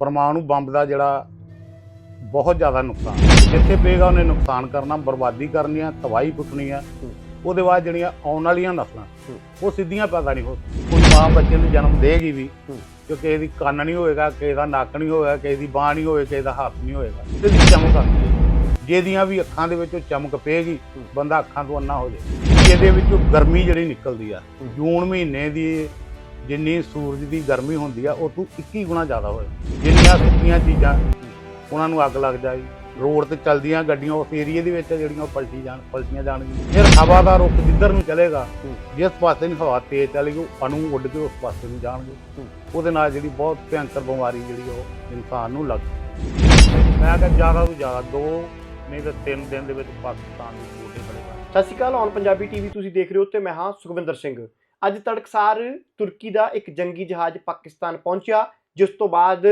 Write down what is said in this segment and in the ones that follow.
ਪਰਮਾਣੂ ਬੰਬ ਦਾ ਜਿਹੜਾ ਬਹੁਤ ਜ਼ਿਆਦਾ ਨੁਕਸਾਨ ਜਿੱਥੇ ਪਏਗਾ ਉਹਨੇ ਨੁਕਸਾਨ ਕਰਨਾ, ਬਰਬਾਦੀ ਕਰਨੀ ਆ, ਤਬਾਹੀ ਕੁੱਟਣੀ ਆ। ਉਹਦੇ ਬਾਅਦ ਜਿਹੜੀਆਂ ਆਉਣ ਵਾਲੀਆਂ ਨਸਲਾਂ, ਉਹ ਸਿੱਧੀਆਂ ਪੈਦਾ ਨਹੀਂ ਹੋ ਕੋਈ ਮਾਂ ਬੱਚੇ ਨੂੰ ਜਨਮ ਦੇਗੀ ਵੀ ਹੂੰ। ਕਿ ਕਿਸੇ ਦੀ ਕੰਨ ਨਹੀਂ ਹੋਏਗਾ, ਕਿਸੇ ਦਾ ਨੱਕ ਨਹੀਂ ਹੋਏਗਾ, ਕਿਸੇ ਦੀ ਬਾਹ ਨਹੀਂ ਹੋਏਗਾ ਕਿਸੇ ਦਾ ਹੱਥ ਨਹੀਂ ਹੋਏਗਾ। ਇਹਦੀ ਚਮਕ ਆਉਂਦੀ ਜਿਹਦੀਆਂ ਵੀ ਅੱਖਾਂ ਦੇ ਵਿੱਚੋਂ ਚਮਕ ਪਏਗੀ, ਬੰਦਾ ਅੱਖਾਂ ਤੋਂ ਅੰਨਾ ਹੋ ਜਾਏ। ਇਹਦੇ ਵਿੱਚੋਂ ਗਰਮੀ ਜਿਹੜੀ ਨਿਕਲਦੀ ਆ, ਜੂਨ ਮਹੀਨੇ ਦੀ ਜਿੰਨੀ ਸੂਰਜ ਦੀ ਗਰਮੀ ਹੁੰਦੀ ਆ ਉਹ ਤੋਂ 21 ਗੁਣਾ ਜ਼ਿਆਦਾ ਹੋਏ। ਜਿੰਨੀਆਂ ਸੁੱਕੀਆਂ ਚੀਜ਼ਾਂ ਉਹਨਾਂ ਨੂੰ ਅੱਗ ਲੱਗ ਜਾਈ। ਰੋਡ ਤੇ ਚੱਲਦੀਆਂ ਗੱਡੀਆਂ ਉਸ ਏਰੀਏ ਦੇ ਵਿੱਚ ਜਿਹੜੀਆਂ ਉਹ ਪਲਟੀ ਜਾਣ ਪਲਟੀਆਂ ਜਾਣਗੀਆਂ। ਫਿਰ ਹਵਾ ਦਾ ਰੁਖ ਜਿੱਧਰ ਨੂੰ ਚਲੇਗਾ। ਜਿਸ ਪਾਸੇ ਨੂੰ ਹਵਾ ਤੇਜ਼ ਚੱਲੇਗੀ ਉਹ ਅਣੂ ਉੱਡ ਕੇ ਉਸ ਪਾਸੇ ਨੂੰ ਜਾਣਗੇ। ਉਹਦੇ ਨਾਲ ਜਿਹੜੀ ਬਹੁਤ ਭਿਆਨਕ ਬਿਮਾਰੀ ਜਿਹੜੀ ਉਹ ਇਨਸਾਨ ਨੂੰ ਲੱਗ ਮੈਂ ਕਿਹਾ ਜ਼ਿਆਦਾ ਤੋਂ ਜ਼ਿਆਦਾ ਦੋ ਨਹੀਂ ਤਾਂ ਤਿੰਨ ਦਿਨ ਦੇ ਵਿੱਚ ਪਾਕਿਸਤਾਨ ਦੀ ਬੋਲੀ ਬਣੇਗਾ ਸਤਿ ਸ਼੍ਰੀ ਅਕਾਲ ਔਨ ਪੰਜਾਬੀ ਟੀਵੀ ਤੁਸੀਂ ਦੇਖ ਰਹੇ ਹੋ ਤੇ ਮੈਂ ਹਾਂ ਸੁਖਵਿੰਦਰ ਸਿੰਘ। ਅੱਜ ਤੜਕਸਾਰ ਤੁਰਕੀ ਦਾ ਇੱਕ ਜੰਗੀ ਜਹਾਜ਼ ਪਾਕਿਸਤਾਨ ਪਹੁੰਚਿਆ, ਜਿਸ ਤੋਂ ਬਾਅਦ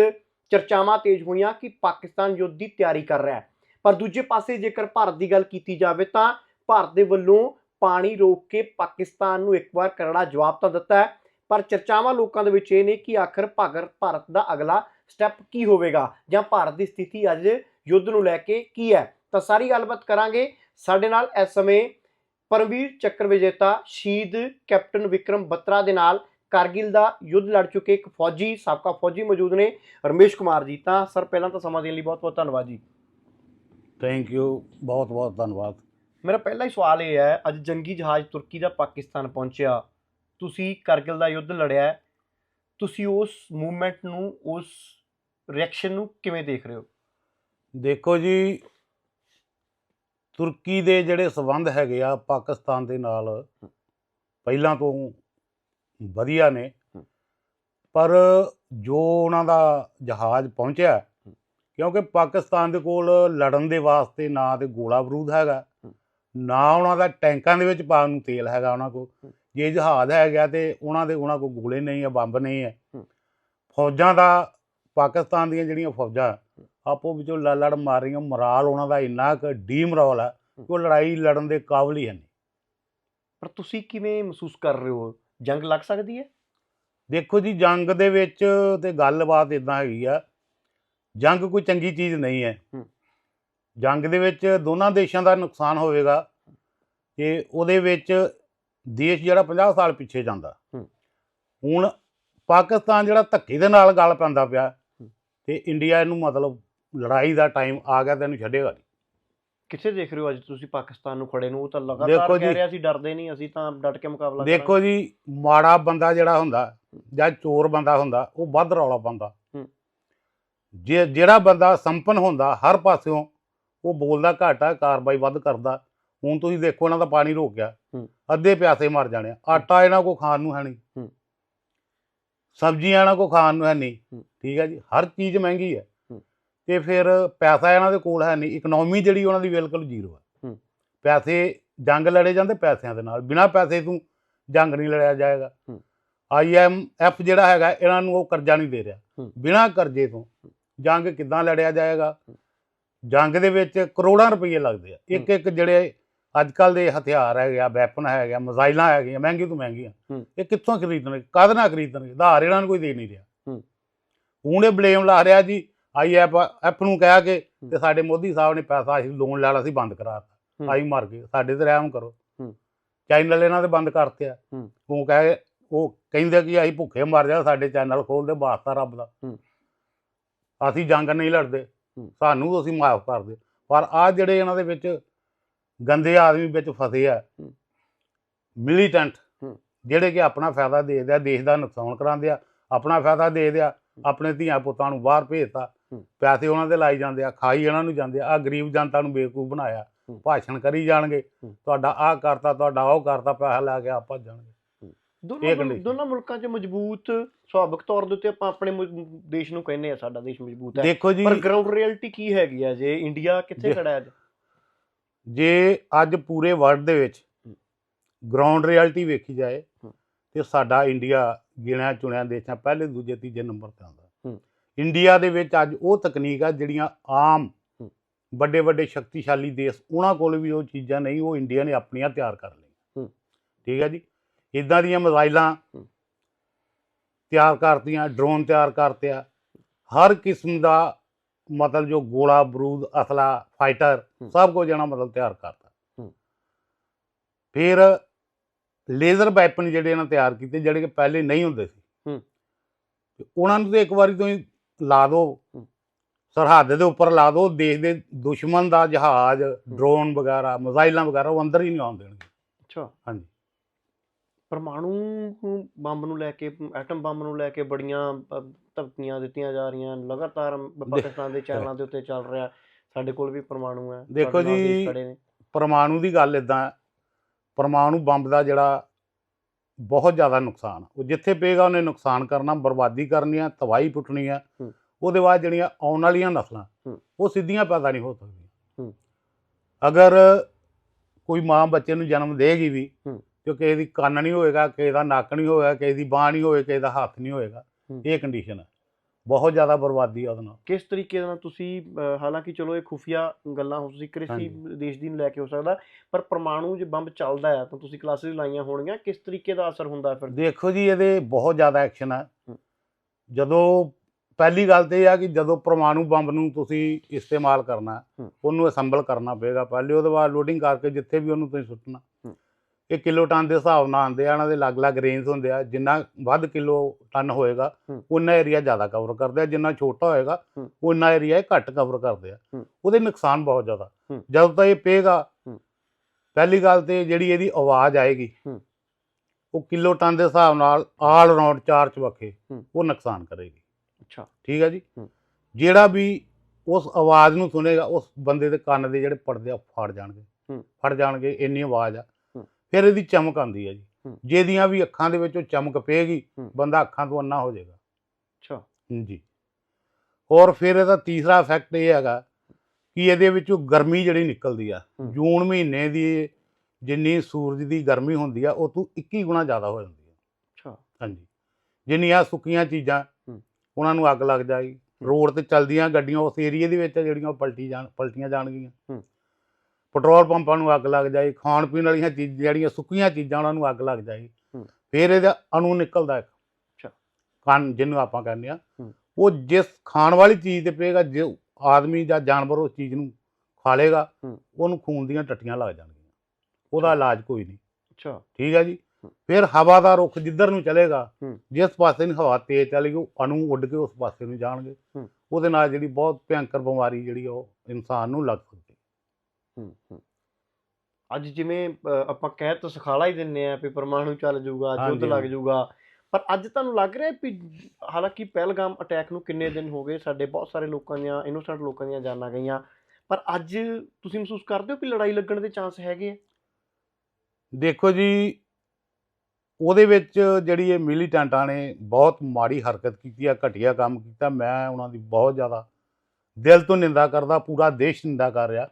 ਚਰਚਾਵਾਂ ਤੇਜ਼ ਹੋਈਆਂ ਕਿ ਪਾਕਿਸਤਾਨ ਯੁੱਧ ਦੀ ਤਿਆਰੀ ਕਰ ਰਿਹਾ ਹੈ। ਪਰ ਦੂਜੇ ਪਾਸੇ ਜੇਕਰ ਭਾਰਤ ਦੀ ਗੱਲ ਕੀਤੀ ਜਾਵੇ ਤਾਂ ਭਾਰਤ ਦੇ ਵੱਲੋਂ ਪਾਣੀ ਰੋਕ ਕੇ ਪਾਕਿਸਤਾਨ ਨੂੰ ਇੱਕ ਵਾਰ ਕਰੜਾ ਜਵਾਬ ਤਾਂ ਦਿੱਤਾ ਹੈ, ਪਰ ਚਰਚਾਵਾਂ ਲੋਕਾਂ ਦੇ ਵਿੱਚ ਇਹ ਨੇ ਕਿ ਆਖਰ ਭਾਗਰ ਭਾਰਤ ਦਾ ਅਗਲਾ ਸਟੈਪ ਕੀ ਹੋਵੇਗਾ ਜਾਂ ਭਾਰਤ ਦੀ ਸਥਿਤੀ ਅੱਜ ਯੁੱਧ ਨੂੰ ਲੈ ਕੇ ਕੀ ਹੈ? ਤਾਂ ਸਾਰੀ ਗੱਲਬਾਤ ਕਰਾਂਗੇ। ਸਾਡੇ ਨਾਲ ਇਸ ਸਮੇਂ ਪਰਮਵੀਰ ਚੱਕਰ ਵਿਜੇਤਾ ਸ਼ਹੀਦ ਕੈਪਟਨ ਵਿਕਰਮ ਬੱਤਰਾ ਦੇ ਨਾਲ ਕਾਰਗਿਲ ਦਾ ਯੁੱਧ ਲੜ ਚੁੱਕੇ ਇੱਕ ਫੌਜੀ ਸਾਬਕਾ ਫੌਜੀ ਮੌਜੂਦ ਨੇ ਰਮੇਸ਼ ਕੁਮਾਰ ਜੀ। ਤਾਂ ਸਰ ਪਹਿਲਾਂ ਤਾਂ ਸਮਾਂ ਦੇਣ ਲਈ ਬਹੁਤ ਬਹੁਤ ਧੰਨਵਾਦ ਜੀ। ਥੈਂਕ ਯੂ ਬਹੁਤ ਬਹੁਤ ਧੰਨਵਾਦ। ਮੇਰਾ ਪਹਿਲਾ ਹੀ ਸਵਾਲ ਇਹ ਹੈ ਅੱਜ ਜੰਗੀ ਜਹਾਜ਼ ਤੁਰਕੀ ਦਾ ਪਾਕਿਸਤਾਨ ਪਹੁੰਚਿਆ। ਤੁਸੀਂ ਕਾਰਗਿਲ ਦਾ ਯੁੱਧ ਲੜਿਆ। ਤੁਸੀਂ ਉਸ ਮੂਵਮੈਂਟ ਨੂੰ ਉਸ ਰਿਐਕਸ਼ਨ ਨੂੰ ਕਿਵੇਂ ਦੇਖ ਰਹੇ ਹੋ? ਦੇਖੋ ਜੀ ਤੁਰਕੀ ਦੇ ਜਿਹੜੇ ਸਬੰਧ ਹੈਗੇ ਆ ਪਾਕਿਸਤਾਨ ਦੇ ਨਾਲ ਪਹਿਲਾਂ ਤੋਂ ਵਧੀਆ ਨੇ। ਪਰ ਜੋ ਉਹਨਾਂ ਦਾ ਜਹਾਜ਼ ਪਹੁੰਚਿਆ ਕਿਉਂਕਿ ਪਾਕਿਸਤਾਨ ਦੇ ਕੋਲ ਲੜਨ ਦੇ ਵਾਸਤੇ ਨਾ ਤੇ ਗੋਲਾ ਬਰੂਦ ਹੈਗਾ। ਨਾ ਉਹਨਾਂ ਦਾ ਟੈਂਕਾਂ ਦੇ ਵਿੱਚ ਪਾਉਣ ਨੂੰ ਤੇਲ ਹੈਗਾ ਉਹਨਾਂ ਕੋਲ। ਜੇ ਜਹਾਜ਼ ਹੈਗਾ ਤੇ ਉਹਨਾਂ ਦੇ ਉਹਨਾਂ ਕੋਲ ਗੋਲੇ ਨਹੀਂ ਆ ਬੰਬ ਨਹੀਂ ਹੂੰ। ਫੌਜਾਂ ਦਾ ਪਾਕਿਸਤਾਨ ਦੀਆਂ ਜਿਹੜੀਆਂ ਫੌਜਾਂ ਆਪੋ ਵਿੱਚੋਂ ਲੜ ਲੜ ਮਾਰ ਰਹੀਆਂ ਮੋਰਾਲ ਉਹਨਾਂ ਦਾ ਇੰਨਾ ਕੁ ਡੀਮਰੋਲ ਹੈ ਕਿ ਉਹ ਲੜਾਈ ਲੜਨ ਦੇ ਕਾਬਿਲ ਹੀ ਨਹੀਂ ਪਰ ਤੁਸੀਂ ਕਿਵੇਂ ਮਹਿਸੂਸ ਕਰ ਰਹੇ ਹੋ ਜੰਗ ਲੱਗ ਸਕਦੀ ਹੈ ਦੇਖੋ ਜੀ ਜੰਗ ਦੇ ਵਿੱਚ ਤੇ ਗੱਲਬਾਤ ਇਦਾਂ ਹੈਗੀ ਆ ਜੰਗ ਕੋਈ ਚੰਗੀ ਚੀਜ਼ ਨਹੀਂ ਹੈ। ਜੰਗ ਦੇ ਵਿੱਚ ਦੋਨਾਂ ਦੇਸ਼ਾਂ ਦਾ ਨੁਕਸਾਨ ਹੋਵੇਗਾ ਤੇ ਉਹਦੇ ਵਿੱਚ ਦੇਸ਼ ਜਿਹੜਾ 50 ਸਾਲ ਪਿੱਛੇ ਜਾਂਦਾ। ਹੁਣ ਪਾਕਿਸਤਾਨ ਜਿਹੜਾ ਧੱਕੇ ਦੇ ਨਾਲ ਗੱਲ ਪੈਂਦਾ ਪਿਆ। ਤੇ ਇੰਡੀਆ ਇਹਨੂੰ ਮਤਲਬ ਲੜਾਈ ਦਾ ਟਾਈਮ ਆ ਗਿਆ ਤੇ ਇਹਨੂੰ ਛੱਡੇਗਾ ਨਹੀਂ ਕਿੱਥੇ ਦੇਖ ਰਹੇ ਹੋ ਅੱਜ ਤੁਸੀਂ ਪਾਕਿਸਤਾਨ ਨੂੰ ਖੜੇ ਨੂੰ ਉਹ ਤਾਂ ਲਗਾਤਾਰ ਕਹਿ ਰਿਹਾ ਸੀ ਡਰਦੇ ਨਹੀਂ ਅਸੀਂ ਤਾਂ ਡਟ ਕੇ ਮੁਕਾਬਲਾ ਦੇਖੋ ਜੀ ਮਾੜਾ ਬੰਦਾ ਜਿਹੜਾ ਹੁੰਦਾ ਜਾਂ ਚੋਰ ਬੰਦਾ ਹੁੰਦਾ ਉਹ ਵੱਧ ਰੌਲਾ ਪਾਉਂਦਾ। ਜੇ ਜਿਹੜਾ ਬੰਦਾ ਸੰਪਨ ਹੁੰਦਾ ਹਰ ਪਾਸਿਓਂ ਉਹ ਬੋਲਦਾ ਘੱਟ ਕਾਰਵਾਈ ਵੱਧ ਕਰਦਾ ਹੁਣ ਤੁਸੀਂ ਦੇਖੋ ਇਹਨਾਂ ਦਾ ਪਾਣੀ ਰੋਕ ਗਿਆ। ਅੱਧੇ ਪਿਆਸੇ ਮਰ ਜਾਣੇ। ਆਟਾ ਇਹਨਾਂ ਕੋ ਖਾਣ ਨੂੰ ਹੈ ਨਹੀਂ। ਸਬਜ਼ੀਆਂ ਇਹਨਾਂ ਕੋ ਖਾਣ ਨੂੰ ਹੈ ਨਹੀਂ। ਠੀਕ ਹੈ ਜੀ ਹਰ ਚੀਜ਼ ਮਹਿੰਗੀ ਹੂੰ। ਤੇ ਫਿਰ ਪੈਸਾ ਇਹਨਾਂ ਦੇ ਕੋਲ ਹੈ ਨਹੀਂ ਇਕਨੋਮੀ ਜਿਹੜੀ ਉਹਨਾਂ ਦੀ ਬਿਲਕੁਲ ਜ਼ੀਰੋ ਹੈ। ਪੈਸੇ ਜੰਗ ਲੜੇ ਜਾਂਦੇ ਪੈਸਿਆਂ ਦੇ ਨਾਲ ਬਿਨਾਂ ਪੈਸੇ ਤੋਂ ਜੰਗ ਨਹੀਂ ਲੜਿਆ ਜਾਏਗਾ। ਆਈਐਮਐਫ ਜਿਹੜਾ ਹੈਗਾ ਇਹਨਾਂ ਨੂੰ ਉਹ ਕਰਜ਼ਾ ਨਹੀਂ ਦੇ ਰਿਹਾ। ਬਿਨਾਂ ਕਰਜ਼ੇ ਤੋਂ ਜੰਗ ਕਿੱਦਾਂ ਲੜਿਆ ਜਾਏਗਾ? ਜੰਗ ਦੇ ਵਿੱਚ ਕਰੋੜਾਂ ਰੁਪਏ ਲੱਗਦੇ ਆ। ਇੱਕ ਇੱਕ ਜਿਹੜੇ ਅੱਜ ਕੱਲ ਦੇ ਹਥਿਆਰ ਹੈਗੇ ਆ ਵੈਪਨ ਹੈਗੇ ਆ ਮਜ਼ਾਈਲਾਂ ਹੈਗੀਆਂ ਮਹਿੰਗੀ ਤੋਂ ਮਹਿੰਗੀਆਂ। ਇਹ ਕਿੱਥੋਂ ਖਰੀਦਣਗੇ? ਕਦ ਨਾ ਖਰੀਦਣਗੇ? ਆਧਾਰ ਇਹਨਾਂ ਨੂੰ ਕੋਈ ਦੇ ਨਹੀਂ ਰਿਹਾ। ਹੂੰ। ਹੁਣ ਇਹ ਬਲੇਮ ਲਾ ਰਿਹਾ ਜੀ ਆਈਐਫ ਐਫ ਨੂੰ ਕਹਿ ਕੇ ਤੇ ਸਾਡੇ ਮੋਦੀ ਸਾਹਿਬ ਨੇ ਪੈਸਾ ਅਸੀਂ ਲੋਨ ਲੈਣਾ ਸੀ ਬੰਦ ਕਰਾਤਾ ਹੂੰ। ਆਈ ਮਰ ਗਏ ਸਾਡੇ ਤੇ ਰਹਿਮ ਕਰੋ। ਚੈਨਲ ਇਹਨਾਂ ਦੇ ਬੰਦ ਕਰਤੇ ਆ। ਉਹ ਕਹੇ ਉਹ ਕਹਿੰਦੇ ਕਿ ਅਸੀਂ ਭੁੱਖੇ ਮਰ ਜਾ ਸਾਡੇ ਚੈਨਲ ਖੋਲਦੇ ਵਾਸਤਾ ਰੱਬ ਦਾ। ਅਸੀਂ ਜੰਗ ਨਹੀਂ ਲੜਦੇ। ਸਾਨੂੰ ਤੁਸੀਂ ਮਾਫ ਕਰ ਦਿਓ ਪਰ ਆ ਜਿਹੜੇ ਇਹਨਾਂ ਦੇ ਵਿੱਚ ਗੰਦੇ ਆਦਮੀ ਵਿੱਚ ਫਸੇ ਆ। ਮਿਲੀਟੈਂਟ। ਜਿਹੜੇ ਕਿ ਆਪਣਾ ਫਾਇਦਾ ਦੇਖਦੇ ਆ ਦੇਸ਼ ਦਾ ਨੁਕਸਾਨ ਕਰਾਉਂਦੇ ਆ ਆਪਣਾ ਫਾਇਦਾ ਦੇਖਦੇ ਆ ਆਪਣੇ ਧੀਆਂ ਪੁੱਤਾਂ ਨੂੰ ਬਾਹਰ ਭੇਜਤਾ। ਪੈਸੇ ਉਹਨਾਂ ਦੇ ਲਾਈ ਜਾਂਦੇ ਆ ਖਾਈ ਇਹਨਾਂ ਨੂੰ ਜਾਂਦੇ ਆ ਆਹ ਗਰੀਬ ਜਨਤਾ ਨੂੰ ਬੇਵਕੂਫ ਬਣਾਇਆ। ਭਾਸ਼ਣ ਕਰੀ ਜਾਣਗੇ। ਤੁਹਾਡਾ ਆਹ ਕਰਤਾ ਤੁਹਾਡਾ ਉਹ ਕਰਤਾ ਪੈਸਾ ਲੈ ਕੇ ਆ ਭੱਜ ਜਾਣਗੇ ਦੋਨੋਂ। ਦੋਨਾਂ ਮੁਲਕਾਂ 'ਚ ਮਜ਼ਬੂਤ ਸੁਭਾਵਿਕ ਤੌਰ ਦੇ ਉੱਤੇ ਆਪਾਂ ਆਪਣੇ ਦੇਸ਼ ਨੂੰ ਕਹਿੰਦੇ ਆ ਸਾਡਾ ਦੇਸ਼ ਮਜ਼ਬੂਤ ਹੈ ਦੇਖੋ ਜੀ ਪਰ ਗਰਾਊਂਡ ਰਿਐਲਿਟੀ ਕੀ ਹੈਗੀ ਆ ਜੇ ਇੰਡੀਆ ਕਿੱਥੇ ਖੜਾ ਹੈ ਅੱਜ ਜੇ ਅੱਜ ਪੂਰੇ ਵਰਲਡ ਦੇ ਵਿੱਚ। ਗਰਾਊਂਡ ਰਿਐਲਿਟੀ ਵੇਖੀ ਜਾਏ। ਤੇ ਸਾਡਾ ਇੰਡੀਆ ਗਿਣਿਆ ਚੁਣਿਆ ਦੇਸ਼ਾਂ ਪਹਿਲੇ ਦੂਜੇ ਤੀਜੇ ਨੰਬਰ ਤੇ ਆਉਂਦਾ। ਇੰਡੀਆ ਦੇ ਵਿੱਚ ਅੱਜ ਉਹ ਤਕਨੀਕ ਆ ਜਿਹੜੀਆਂ ਆਮ। ਵੱਡੇ ਵੱਡੇ ਸ਼ਕਤੀਸ਼ਾਲੀ ਦੇਸ਼ ਉਹਨਾਂ ਕੋਲ ਵੀ ਉਹ ਚੀਜ਼ਾਂ ਨਹੀਂ ਉਹ ਇੰਡੀਆ ਨੇ ਆਪਣੀਆਂ ਤਿਆਰ ਕਰ ਲਈਆਂ। ਠੀਕ ਹੈ ਜੀ ਇਦਾਂ ਦੀਆਂ ਮਿਜ਼ਾਈਲਾਂ। ਤਿਆਰ ਕਰਤੀਆਂ ਡਰੋਨ ਤਿਆਰ ਕਰਤੇ ਆ ਹਰ ਕਿਸਮ ਦਾ ਮਤਲਬ ਜੋ ਗੋਲਾ ਬਰੂਦ ਅਸਲਾ ਫਾਈਟਰ। ਸਭ ਕੁਝ ਇਹਨਾਂ ਮਤਲਬ ਤਿਆਰ ਕਰਤਾ। ਫਿਰ ਲੇਜ਼ਰ ਵੈਪਨ ਜਿਹੜੇ ਇਹਨਾਂ ਤਿਆਰ ਕੀਤੇ ਜਿਹੜੇ ਕਿ ਪਹਿਲੇ ਨਹੀਂ ਹੁੰਦੇ ਸੀ ਉਹਨਾਂ ਨੂੰ ਤੇ ਇੱਕ ਵਾਰੀ ਤੋਂ ਹੀ ਲਾ ਦਿਓ। ਸਰਹੱਦ ਦੇ ਉੱਪਰ ਲਾ ਦਿਓ ਦੇਸ਼ ਦੇ ਦੁਸ਼ਮਣ ਦਾ ਜਹਾਜ਼ ਡਰੋਨ ਵਗੈਰਾ ਮਿਜ਼ਾਈਲਾਂ ਵਗੈਰਾ ਉਹ ਅੰਦਰ ਹੀ ਨਹੀਂ ਆਉਣ ਦੇਣਗੇ। ਅੱਛਾ। ਹਾਂਜੀ। ਪਰਮਾਣੂ ਬੰਬ ਨੂੰ ਲੈ ਕੇ ਐਟਮ ਬੰਬ ਨੂੰ ਲੈ ਕੇ ਬੜੀਆਂ ਧਮਕੀਆਂ ਦਿੱਤੀਆਂ ਜਾ ਰਹੀਆਂ। ਲਗਾਤਾਰ ਪਾਕਿਸਤਾਨ ਦੇ ਚੈਨਲਾਂ ਦੇ ਉੱਤੇ ਚੱਲ ਰਿਹਾ। ਸਾਡੇ ਕੋਲ ਵੀ ਪਰਮਾਣੂ ਹੈ। ਦੇਖੋ ਜੀ, ਪਰਮਾਣੂ ਦੀ ਗੱਲ ਇਦਾਂ ਪਰਮਾਣੂ ਬੰਬ ਦਾ ਜਿਹੜਾ ਬਹੁਤ ਜ਼ਿਆਦਾ ਨੁਕਸਾਨ। ਉਹ ਜਿੱਥੇ ਪਏਗਾ ਉਹਨੇ ਨੁਕਸਾਨ ਕਰਨਾ ਬਰਬਾਦੀ ਕਰਨੀ ਆ ਤਬਾਹੀ ਪੁੱਟਣੀ ਆ। ਉਹਦੇ ਬਾਅਦ ਜਿਹੜੀਆਂ ਆਉਣ ਵਾਲੀਆਂ ਨਸਲਾਂ। ਉਹ ਸਿੱਧੀਆਂ ਪੈਦਾ ਨਹੀਂ ਹੋ ਸਕਦੀਆਂ। ਅਗਰ ਕੋਈ ਮਾਂ ਬੱਚੇ ਨੂੰ ਜਨਮ ਦੇਗੀ ਵੀ। ਤੇ ਕਿਸੇ ਦੀ ਕੰਨ ਨਹੀਂ ਹੋਏਗਾ ਕਿਸੇ ਦਾ ਨੱਕ ਨਹੀਂ ਹੋਏਗਾ ਕਿਸੇ ਦੀ ਬਾਹ ਨਹੀਂ ਹੋਏਗਾ ਕਿਸੇ ਦਾ ਹੱਥ ਨਹੀਂ ਹੋਏਗਾ। ਇਹ ਕੰਡੀਸ਼ਨ ਹੈ ਬਹੁਤ ਜ਼ਿਆਦਾ ਬਰਬਾਦੀ ਆ ਉਹਦੇ ਨਾਲ ਕਿਸ ਤਰੀਕੇ ਨਾਲ ਤੁਸੀਂ ਹਾਲਾਂਕਿ ਚਲੋ ਇਹ ਖੁਫੀਆ ਗੱਲਾਂ ਹੋ ਤੁਸੀਂ ਕ੍ਰਿਸ਼ੀ ਹਾਂਜੀ। ਦੇਸ਼ ਦੀ ਨੂੰ ਲੈ ਕੇ ਹੋ ਸਕਦਾ ਪਰ ਪਰਮਾਣੂ ਜੇ ਬੰਬ ਚੱਲਦਾ ਹੈ ਤਾਂ ਤੁਸੀਂ ਕਲਾਸਿਸ ਲਾਈਆਂ ਹੋਣਗੀਆਂ ਕਿਸ ਤਰੀਕੇ ਦਾ ਅਸਰ ਹੁੰਦਾ ਹੈ ਫਿਰ ਦੇਖੋ ਜੀ ਇਹਦੇ ਬਹੁਤ ਜ਼ਿਆਦਾ ਐਕਸ਼ਨ ਹੂੰ। ਜਦੋਂ ਪਹਿਲੀ ਗੱਲ ਤੇ ਇਹ ਆ ਕਿ ਜਦੋਂ ਪ੍ਰਮਾਣੂ ਬੰਬ ਨੂੰ ਤੁਸੀਂ ਇਸਤੇਮਾਲ ਕਰਨਾ। ਉਹਨੂੰ ਅਸੈਂਬਲ ਕਰਨਾ ਪਏਗਾ ਪਹਿਲੇ ਉਹਦੇ ਬਾਅਦ ਲੋਡਿੰਗ ਕਰਕੇ ਜਿੱਥੇ ਵੀ ਉਹਨੂੰ ਤੁਸੀਂ ਸੁੱਟਣਾ। ਇਹ ਕਿਲੋ ਟਨ ਦੇ ਹਿਸਾਬ ਨਾਲ ਆਉਂਦੇ ਆ ਇਹਨਾਂ ਦੇ ਅਲੱਗ-ਅਲੱਗ ਰੇਂਜ ਹੁੰਦੇ ਆ ਜਿੰਨਾ ਵੱਧ ਕਿਲੋ ਟਨ ਹੋਏਗਾ। ਉਨਾ ਏਰੀਆ ਜ਼ਿਆਦਾ ਕਵਰ ਕਰਦੇ ਆ ਜਿੰਨਾ ਛੋਟਾ ਹੋਏਗਾ। ਉਨਾ ਏਰੀਆ ਘੱਟ ਕਵਰ ਕਰਦੇ ਆ। ਉਹਦੇ ਨੁਕਸਾਨ ਬਹੁਤ ਜ਼ਿਆਦਾ। ਜਦੋਂ ਤਾਂ ਇਹ ਪਏਗਾ। ਪਹਿਲੀ ਗੱਲ ਤੇ ਜਿਹੜੀ ਇਹਦੀ ਆਵਾਜ਼ ਆਏਗੀ। ਉਹ ਕਿਲੋ ਟਨ ਦੇ ਹਿਸਾਬ ਨਾਲ ਆਲ ਰਾਉਂਡ ਚਾਰ ਚਵੱਖੇ। ਉਹ ਨੁਕਸਾਨ ਕਰੇਗੀ ਅੱਛਾ ਠੀਕ ਹੈ ਜੀ। ਜਿਹੜਾ ਵੀ ਉਸ ਆਵਾਜ਼ ਨੂੰ ਸੁਨੇਗਾ ਉਸ ਬੰਦੇ ਦੇ ਕੰਨ ਦੇ ਜਿਹੜੇ ਪਰਦੇ ਆ ਫੜ ਜਾਣਗੇ। ਫੜ ਜਾਣਗੇ ਇੰਨੀ ਆਵਾਜ਼ ਆ। ਫਿਰ ਇਹਦੀ ਚਮਕ ਆਉਂਦੀ ਹੈ ਜੀ। ਜਿਹਦੀਆਂ ਵੀ ਅੱਖਾਂ ਦੇ ਵਿੱਚ ਉਹ ਚਮਕ ਪਏਗੀ। ਬੰਦਾ ਅੱਖਾਂ ਤੋਂ ਅੰਨਾ ਹੋ ਜਾਏਗਾ ਅੱਛਾ ਜੀ ਔਰ ਫਿਰ ਇਹਦਾ ਤੀਸਰਾ ਇਫੈਕਟ ਇਹ ਹੈਗਾ ਕਿ ਇਹਦੇ ਵਿੱਚੋਂ ਗਰਮੀ ਜਿਹੜੀ ਨਿਕਲਦੀ ਆ। ਜੂਨ ਮਹੀਨੇ ਦੀ ਜਿੰਨੀ ਸੂਰਜ ਦੀ ਗਰਮੀ ਹੁੰਦੀ ਆ ਉਹ ਤੋਂ 21 ਗੁਣਾ ਜ਼ਿਆਦਾ ਹੋ ਜਾਂਦੀ ਹੈ ਅੱਛਾ ਹਾਂਜੀ ਜਿੰਨੀਆਂ ਸੁੱਕੀਆਂ ਚੀਜ਼ਾਂ। ਉਹਨਾਂ ਨੂੰ ਅੱਗ ਲੱਗ ਜਾਏਗੀ ਰੋਡ ਤੇ ਚੱਲਦੀਆਂ ਗੱਡੀਆਂ ਉਸ ਏਰੀਏ ਦੇ ਵਿੱਚ ਜਿਹੜੀਆਂ ਪਲਟੀ ਜਾਣ ਪਲਟੀਆਂ ਜਾਣਗੀਆਂ। ਪੈਟਰੋਲ ਪੰਪਾਂ ਨੂੰ ਅੱਗ ਲੱਗ ਜਾਏ ਖਾਣ ਪੀਣ ਵਾਲੀਆਂ ਚੀਜ਼ ਜਿਹੜੀਆਂ ਸੁੱਕੀਆਂ ਚੀਜ਼ਾਂ ਉਹਨਾਂ ਨੂੰ ਅੱਗ ਲੱਗ ਜਾਏ ਹੂੰ। ਫਿਰ ਇਹਦਾ ਅਣੂ ਨਿਕਲਦਾ ਇੱਕ ਅੱਛਾ। ਕਣ ਜਿਹਨੂੰ ਆਪਾਂ ਕਹਿੰਦੇ ਆ। ਉਹ ਜਿਸ ਖਾਣ ਵਾਲੀ ਚੀਜ਼ ਤੇ ਪਏਗਾ ਜੇ ਆਦਮੀ ਜਾਂ ਜਾਨਵਰ ਉਸ ਚੀਜ਼ ਨੂੰ ਖਾ ਲੇਗਾ। ਉਹਨੂੰ ਖੂਨ ਦੀਆਂ ਟੱਟੀਆਂ ਲੱਗ ਜਾਣਗੀਆਂ ਉਹਦਾ ਇਲਾਜ ਕੋਈ ਨਹੀਂ ਅੱਛਾ ਠੀਕ ਹੈ ਜੀ। ਫਿਰ ਹਵਾ ਦਾ ਰੁਖ ਜਿੱਧਰ ਨੂੰ ਚਲੇਗਾ। ਜਿਸ ਪਾਸੇ ਨੂੰ ਹਵਾ ਤੇਜ਼ ਚੱਲੇਗੀ ਉਹ ਅਣੂ ਉੱਡ ਕੇ ਉਸ ਪਾਸੇ ਨੂੰ ਜਾਣਗੇ। ਉਹਦੇ ਨਾਲ ਜਿਹੜੀ ਬਹੁਤ ਭਿਆਨਕ ਬਿਮਾਰੀ ਜਿਹੜੀ ਉਹ ਇਨਸਾਨ ਨੂੰ ਲੱਗ ਸਕਦੀ ਹੂੰ ਹੂੰ। ਅੱਜ ਜਿਵੇਂ ਆਪਾਂ ਕਹਿ ਤਾਂ ਸਿਖਾਲਾ ਹੀ ਦਿੰਨੇ ਆ ਵੀ ਪਰਮਾਣੂ ਚੱਲ ਜਾਊਗਾ ਹਾਂਜੀ, ਲੱਗ। ਜਾਊਗਾ ਪਰ ਅੱਜ ਤੁਹਾਨੂੰ ਲੱਗ ਰਿਹਾ ਵੀ ਹਾਲਾਂਕਿ ਪਹਿਲਗਾਮ ਅਟੈਕ ਨੂੰ ਕਿੰਨੇ ਦਿਨ ਹੋ ਗਏ ਸਾਡੇ ਬਹੁਤ ਸਾਰੇ ਲੋਕਾਂ ਦੀਆਂ ਇਨੋਸੈਂਟ ਲੋਕਾਂ ਦੀਆਂ ਜਾਨਾਂ ਗਈਆਂ। ਪਰ ਅੱਜ ਤੁਸੀਂ ਮਹਿਸੂਸ ਕਰਦੇ ਹੋ ਕਿ ਲੜਾਈ ਲੱਗਣ ਦੇ ਚਾਂਸ ਹੈਗੇ ਆ? ਦੇਖੋ ਜੀ ਉਹਦੇ ਵਿੱਚ ਜਿਹੜੀ ਇਹ ਮਿਲੀਟੈਂਟਾਂ ਨੇ ਬਹੁਤ ਮਾੜੀ ਹਰਕਤ ਕੀਤੀ ਆ ਘਟੀਆ ਕੰਮ ਕੀਤਾ। ਮੈਂ ਉਹਨਾਂ ਦੀ ਬਹੁਤ ਜ਼ਿਆਦਾ ਦਿਲ ਤੋਂ ਨਿੰਦਾ ਕਰਦਾ ਪੂਰਾ ਦੇਸ਼ ਨਿੰਦਾ ਕਰ ਰਿਹਾ।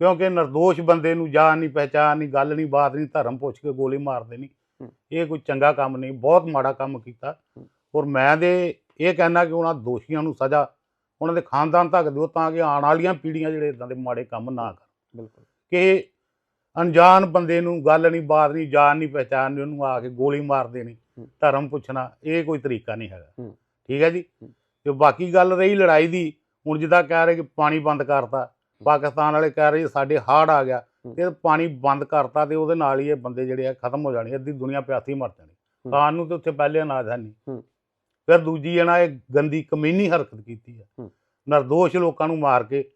ਕਿਉਂਕਿ નિર્ਦੋਸ਼ ਬੰਦੇ ਨੂੰ ਜਾਨ ਨਹੀਂ ਪਹਿਚਾਨ ਨਹੀਂ ਗੱਲ ਨਹੀਂ ਬਾਤ ਨਹੀਂ ਧਰਮ ਪੁੱਛ ਕੇ ਗੋਲੀ ਮਾਰਦੇ ਨਹੀਂ ਹੂੰ। ਇਹ ਕੋਈ ਚੰਗਾ ਕੰਮ ਨਹੀਂ ਬਹੁਤ ਮਾੜਾ ਕੰਮ ਕੀਤਾ। ਔਰ ਮੈਂ ਦੇ ਇਹ ਕਹਿਣਾ ਕਿ ਉਹਨਾਂ ਦੋਸ਼ੀਆਂ ਨੂੰ ਸਜ਼ਾ ਉਹਨਾਂ ਦੇ ਖਾਨਦਾਨ ਤੱਕ ਦਿਓ ਤਾਂ ਕਿ ਆਉਣ ਵਾਲੀਆਂ ਪੀੜ੍ਹੀਆਂ ਜਿਹੜੇ ਇਦਾਂ ਦੇ ਮਾੜੇ ਕੰਮ ਨਾ ਕਰਨ ਬਿਲਕੁਲ ਕਿ ਅਣਜਾਣ ਬੰਦੇ ਨੂੰ ਗੱਲ ਨਹੀਂ ਬਾਤ ਨਹੀਂ ਜਾਣ ਨਹੀਂ ਪਹਿਚਾਨ ਨਹੀਂ ਉਹਨੂੰ ਆ ਕੇ ਗੋਲੀ ਮਾਰ ਦੇਣੀ। ਧਰਮ ਪੁੱਛਣਾ ਇਹ ਕੋਈ ਤਰੀਕਾ ਨਹੀਂ ਹੈਗਾ। ਠੀਕ ਹੈ ਜੀ। ਤੇ ਬਾਕੀ ਗੱਲ ਰਹੀ ਲੜਾਈ ਦੀ ਹੁਣ ਜਿੱਦਾਂ ਕਹਿ ਰਹੇ ਕਿ ਪਾਣੀ ਬੰਦ ਕਰਤਾ ਪਾਕਿਸਤਾਨ ਵਾਲੇ ਕਹਿ ਰਹੇ ਸਾਡੇ ਹਾੜ ਆ ਗਿਆ। ਤੇ ਪਾਣੀ ਬੰਦ ਕਰਤਾ ਤੇ ਉਹਦੇ ਨਾਲ ਹੀ ਇਹ ਬੰਦੇ ਜਿਹੜੇ ਆ ਖਤਮ ਹੋ ਜਾਣੇ ਅੱਧੀ ਦੁਨੀਆ ਪਿਆਸੀ ਮਰ ਜਾਣੀ। ਖਾਣ ਨੂੰ ਤੇ ਉੱਥੇ ਪਹਿਲੇ ਅਨਾਜ ਹੈ ਨਹੀਂ। ਫਿਰ ਦੂਜੀ ਇਹਨਾਂ ਇਹ ਗੰਦੀ ਕਮੀਨੀ ਹਰਕਤ ਕੀਤੀ ਹੈ। ਨਿਰਦੋਸ਼ ਲੋਕਾਂ ਨੂੰ ਮਾਰ ਕੇ।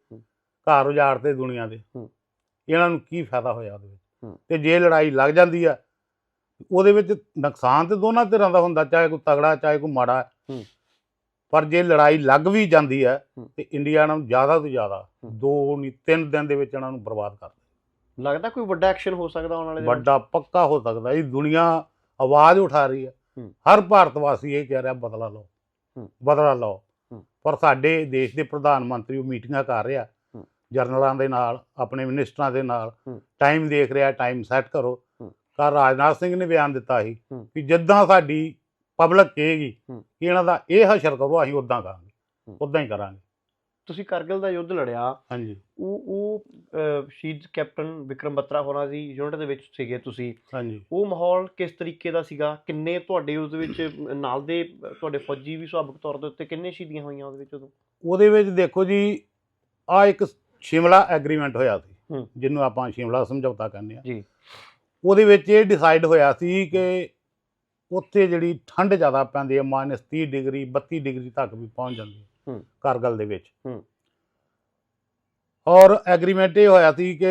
ਘਰ ਉਜਾੜਤੇ ਦੁਨੀਆ ਦੇ। ਇਹਨਾਂ ਨੂੰ ਕੀ ਫਾਇਦਾ ਹੋਇਆ ਉਹਦੇ ਵਿੱਚ। ਤੇ ਜੇ ਲੜਾਈ ਲੱਗ ਜਾਂਦੀ ਆ ਉਹਦੇ ਵਿੱਚ ਨੁਕਸਾਨ ਤੇ ਦੋਨਾਂ ਧਿਰਾਂ ਦਾ ਹੁੰਦਾ ਚਾਹੇ ਕੋਈ ਤਗੜਾ ਚਾਹੇ ਕੋਈ ਮਾੜਾ। ਪਰ ਜੇ ਲੜਾਈ ਲੱਗ ਵੀ ਜਾਂਦੀ ਹੈ। ਤੇ ਇੰਡੀਆ ਨੂੰ ਜ਼ਿਆਦਾ ਤੋਂ ਜ਼ਿਆਦਾ। ਦੋ ਨਹੀਂ ਤਿੰਨ ਦਿਨ ਦੇ ਵਿੱਚ ਇਹਨਾਂ ਨੂੰ ਬਰਬਾਦ ਕਰ ਦੇ ਲੱਗਦਾ ਕੋਈ ਵੱਡਾ ਐਕਸ਼ਨ ਹੋ ਸਕਦਾ ਆਉਣ ਵਾਲੇ ਦਿਨਾਂ? ਵੱਡਾ ਪੱਕਾ ਹੋ ਸਕਦਾ ਇਹ ਦੁਨੀਆ ਆਵਾਜ਼ ਉਠਾ ਰਹੀ ਹੈ। ਹਰ ਭਾਰਤ ਵਾਸੀ ਇਹ ਕਹਿ ਰਿਹਾ ਬਦਲਾ ਲਓ। ਬਦਲਾ ਲਓ। ਪਰ ਸਾਡੇ ਦੇਸ਼ ਦੇ ਪ੍ਰਧਾਨ ਮੰਤਰੀ ਉਹ ਮੀਟਿੰਗਾਂ ਕਰ ਰਿਹਾ। ਜਰਨਲਾਂ ਦੇ ਨਾਲ ਆਪਣੇ ਮਿਨਿਸਟਰਾਂ ਦੇ ਨਾਲ। ਟਾਈਮ ਦੇਖ ਰਿਹਾ ਟਾਈਮ ਸੈੱਟ ਕਰੋ। ਕੱਲ ਰਾਜਨਾਥ ਸਿੰਘ ਨੇ ਬਿਆਨ ਦਿੱਤਾ ਸੀ। ਕਿ ਜਿੱਦਾਂ ਸਾਡੀ ਪਬਲਿਕ ਕਹੇਗੀ। ਕਿ ਇਹਨਾਂ ਦਾ ਇਹ ਹਸ਼ਰ ਕਰੋ ਅਸੀਂ ਉਦਾਂ ਕਰਾਂਗੇ। ਉਦਾਂ ਹੀ ਕਰਾਂਗੇ। ਤੁਸੀਂ ਕਾਰਗਿਲ ਦਾ ਯੁੱਧ ਲੜਿਆ ਹਾਂਜੀ। ਉਹ ਉਹ ਸ਼ਹੀਦ ਕੈਪਟਨ ਵਿਕਰਮ ਬੱਤਰਾ ਹੋਰਾਂ ਦੀ ਯੂਨਿਟ ਦੇ ਵਿੱਚ ਸੀਗੇ ਤੁਸੀਂ। ਹਾਂਜੀ। ਉਹ ਮਾਹੌਲ ਕਿਸ ਤਰੀਕੇ ਦਾ ਸੀਗਾ? ਕਿੰਨੇ ਤੁਹਾਡੇ ਉਸ ਵਿੱਚ ਨਾਲ ਦੇ ਤੁਹਾਡੇ ਫੌਜੀ ਵੀ ਸੁਭਾਵਿਕ ਤੌਰ ਦੇ ਉੱਤੇ ਕਿੰਨੇ ਸ਼ਹੀਦੀਆਂ ਹੋਈਆਂ ਉਹਦੇ ਵਿੱਚ ਉਦੋਂ? ਉਹਦੇ ਵਿੱਚ ਦੇਖੋ ਜੀ ਆ ਇੱਕ ਸ਼ਿਮਲਾ ਐਗਰੀਮੈਂਟ ਹੋਇਆ ਸੀ। ਜਿਹਨੂੰ ਆਪਾਂ ਸ਼ਿਮਲਾ ਸਮਝੌਤਾ ਕਹਿੰਦੇ ਆ ਜੀ। ਉਹਦੇ ਵਿੱਚ ਇਹ ਡਿਸਾਈਡ ਹੋਇਆ ਸੀ ਕਿ ਉੱਥੇ ਜਿਹੜੀ ਠੰਡ ਜ਼ਿਆਦਾ ਪੈਂਦੀ ਹੈ -30 ਡਿਗਰੀ 32 ਡਿਗਰੀ ਤੱਕ ਵੀ ਪਹੁੰਚ ਜਾਂਦੀ ਹੈ ਹੂੰ। ਕਾਰਗਲ ਦੇ ਵਿੱਚ ਹੂੰ। ਔਰ ਐਗਰੀਮੈਂਟ ਇਹ ਹੋਇਆ ਸੀ ਕਿ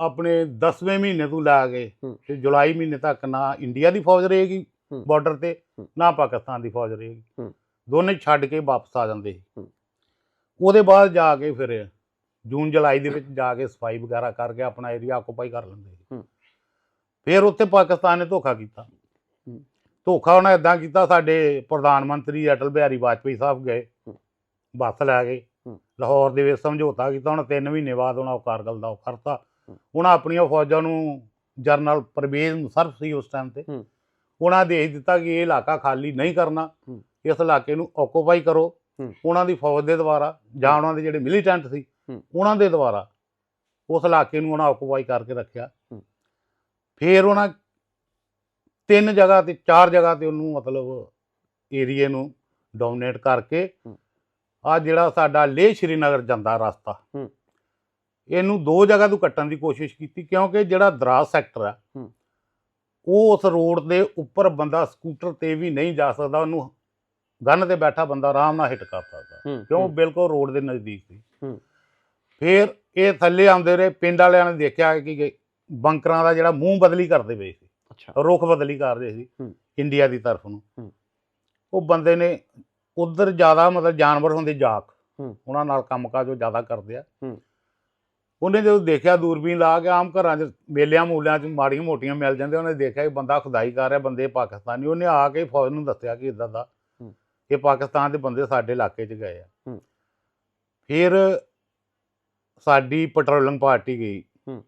ਆਪਣੇ 10ਵੇਂ ਮਹੀਨੇ ਤੋਂ ਲੈ ਕੇ। ਤੇ ਜੁਲਾਈ ਮਹੀਨੇ ਤੱਕ ਨਾ ਇੰਡੀਆ ਦੀ ਫੌਜ ਰਹੇਗੀ। ਬਾਰਡਰ ਤੇ। ਨਾ ਪਾਕਿਸਤਾਨ ਦੀ ਫੌਜ ਰਹੇਗੀ। ਦੋਨੇ ਛੱਡ ਕੇ ਵਾਪਸ ਆ ਜਾਂਦੇ ਸੀ। ਉਹਦੇ ਬਾਅਦ ਜਾ ਕੇ ਫਿਰ ਜੂਨ ਜੁਲਾਈ ਦੇ ਵਿੱਚ ਜਾ ਕੇ ਸਫ਼ਾਈ ਵਗੈਰਾ ਕਰਕੇ ਆਪਣਾ ਏਰੀਆ ਆਕੂਪਾਈ ਕਰ ਲੈਂਦੇ ਸੀ। ਫਿਰ ਉੱਥੇ ਪਾਕਿਸਤਾਨ ਨੇ ਧੋਖਾ ਕੀਤਾ। ਧੋਖਾ ਉਹਨੇ ਇਦਾਂ ਕੀਤਾ ਸਾਡੇ ਪ੍ਰਧਾਨ ਮੰਤਰੀ ਅਟਲ ਬਿਹਾਰੀ ਵਾਜਪੇਈ ਸਾਹਿਬ ਗਏ। ਬੱਸ ਲੈ ਗਏ। ਲਾਹੌਰ ਦੇ ਵਿੱਚ ਸਮਝੌਤਾ ਕੀਤਾ ਹੁਣ 3 ਮਹੀਨੇ ਬਾਅਦ ਉਹਨਾਂ ਉਹ ਕਾਰਗਲ ਦਾ ਉਹ ਕਰਤਾ। ਉਹਨਾਂ ਆਪਣੀਆਂ ਫੌਜਾਂ ਨੂੰ ਜਨਰਲ ਪਰਵੇਜ਼ ਮੁਸ਼ਰਫ ਸੀ ਉਸ ਟਾਈਮ ਤੇ। ਉਹਨਾਂ ਦੇਖ ਦਿੱਤਾ ਕਿ ਇਹ ਇਲਾਕਾ ਖਾਲੀ ਨਹੀਂ ਕਰਨਾ। ਇਸ ਇਲਾਕੇ ਨੂੰ ਆਕੂਪਾਈ ਕਰੋ। ਉਹਨਾਂ ਦੀ ਫੌਜ ਦੇ ਦੁਆਰਾ ਜਾਂ ਉਹਨਾਂ ਦੇ ਜਿਹੜੇ ਮਿਲੀਟੈਂਟ ਸੀ। ਉਹਨਾਂ ਦੇ ਦੁਆਰਾ ਉਸ ਇਲਾਕੇ ਨੂੰ ਉਹਨਾਂ ਆਕੂਪਾਈ ਕਰਕੇ ਰੱਖਿਆ। ਫਿਰ ਉਹਨਾਂ ਤਿੰਨ ਜਗ੍ਹਾ ਤੇ ਚਾਰ ਜਗ੍ਹਾ ਤੇ ਉਹਨੂੰ ਮਤਲਬ ਏਰੀਏ ਨੂੰ ਡੋਮੀਨੇਟ ਕਰਕੇ। ਆ ਜਿਹੜਾ ਸਾਡਾ ਲੇਹ ਸ਼੍ਰੀਨਗਰ ਜਾਂਦਾ ਰਸਤਾ। ਇਹਨੂੰ ਦੋ ਜਗ੍ਹਾ ਤੋਂ ਕੱਟਣ ਦੀ ਕੋਸ਼ਿਸ਼ ਕੀਤੀ ਕਿਉਂਕਿ ਜਿਹੜਾ ਦਰਾਜ਼ ਸੈਕਟਰ ਆ। ਉਹ ਉਸ ਰੋਡ ਦੇ ਉੱਪਰ ਬੰਦਾ ਸਕੂਟਰ ਤੇ ਵੀ ਨਹੀਂ ਜਾ ਸਕਦਾ ਉਹਨੂੰ ਗਨ ਤੇ ਬੈਠਾ ਬੰਦਾ ਆਰਾਮ ਨਾਲ ਹਿੱਟ ਕਰ ਸਕਦਾ ਕਿਉਂ ਬਿਲਕੁਲ ਰੋਡ ਦੇ ਨਜ਼ਦੀਕ ਸੀ। ਫਿਰ ਇਹ ਥੱਲੇ ਆਉਂਦੇ ਰਹੇ ਪਿੰਡ ਵਾਲਿਆਂ ਨੇ ਦੇਖਿਆ ਕਿ ਬੰਕਰਾਂ ਦਾ ਜਿਹੜਾ ਮੂੰਹ ਬਦਲੀ ਕਰਦੇ ਪਏ ਸੀ ਅੱਛਾ ਰੁਖ ਬਦਲੀ ਕਰਦੇ ਸੀ ਹੂੰ। ਇੰਡੀਆ ਦੀ ਤਰਫ ਨੂੰ ਹੂੰ। ਉਹ ਬੰਦੇ ਨੇ ਉਧਰ ਜ਼ਿਆਦਾ ਮਤਲਬ ਜਾਨਵਰ ਹੁੰਦੇ ਜਾਕ ਹੂੰ। ਉਹਨਾਂ ਨਾਲ ਕੰਮਕਾਜ ਉਹ ਜ਼ਿਆਦਾ ਕਰਦੇ ਆ ਹੂੰ। ਉਹਨੇ ਜਦੋਂ ਦੇਖਿਆ ਦੂਰਬੀਨ ਲਾ ਕੇ ਆਮ ਘਰਾਂ 'ਚ ਮੇਲਿਆਂ ਮੂਲਿਆਂ 'ਚ ਮਾੜੀਆਂ ਮੋਟੀਆਂ ਮਿਲ ਜਾਂਦੇ ਉਹਨੇ ਦੇਖਿਆ ਕਿ ਬੰਦਾ ਖੁਦਾਈ ਕਰ ਰਿਹਾ ਬੰਦੇ ਪਾਕਿਸਤਾਨੀ ਉਹਨੇ ਆ ਕੇ ਫੌਜ ਨੂੰ ਦੱਸਿਆ ਕਿ ਇਦਾਂ ਦਾ ਹੂੰ। ਇਹ ਪਾਕਿਸਤਾਨ ਦੇ ਬੰਦੇ ਸਾਡੇ ਇਲਾਕੇ 'ਚ ਗਏ ਆ ਹੂੰ। ਫਿਰ ਸਾਡੀ ਪੈਟਰੋਲਿੰਗ ਪਾਰਟੀ ਗਈ ਹੂੰ।